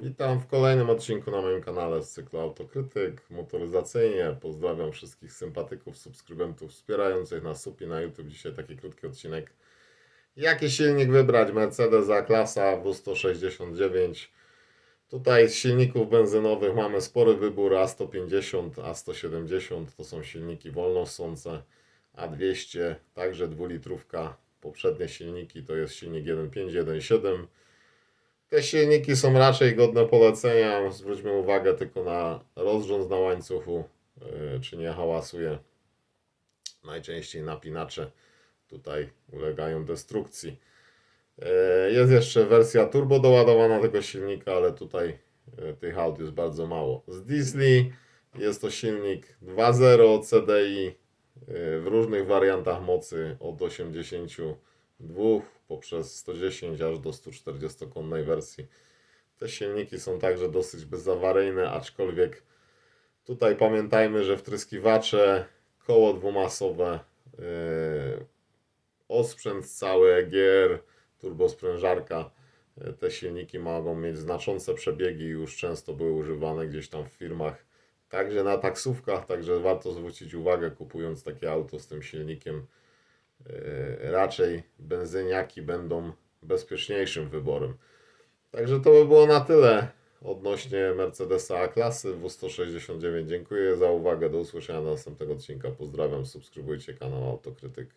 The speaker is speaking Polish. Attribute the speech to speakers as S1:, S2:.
S1: Witam w kolejnym odcinku na moim kanale z cyklu Autokrytyk motoryzacyjnie. Pozdrawiam wszystkich sympatyków, subskrybentów wspierających nas supi na YouTube. Dzisiaj taki krótki odcinek. Jaki silnik wybrać? Mercedes A-klasa W169. Tutaj z silników benzynowych mamy spory wybór A150, A170 to są silniki wolnosące, A200 także dwulitrówka. Poprzednie silniki to jest silnik 1.5, 1.7. Te silniki są raczej godne polecenia. Zwróćmy uwagę tylko na rozrząd na łańcuchu, yy, czy nie hałasuje. Najczęściej napinacze tutaj ulegają destrukcji. Yy, Jest jeszcze wersja turbo doładowana tego silnika, ale tutaj yy, tych aut jest bardzo mało. Z diesli jest to silnik 2.0 CDI w różnych wariantach mocy od 82 poprzez 110 aż do 140 konnej wersji. Te silniki są także dosyć bezawaryjne, aczkolwiek tutaj pamiętajmy, że wtryskiwacze, koło dwumasowe, yy, osprzęt cały EGR, turbosprężarka, yy, te silniki mogą mieć znaczące przebiegi i już często były używane gdzieś tam w firmach, także na taksówkach, także warto zwrócić uwagę kupując takie auto z tym silnikiem. Yy, raczej benzyniaki będą bezpieczniejszym wyborem. Także to by było na tyle odnośnie Mercedesa A-klasy W169. Dziękuję za uwagę. Do usłyszenia do następnego odcinka. Pozdrawiam. Subskrybujcie kanał Autokrytyk.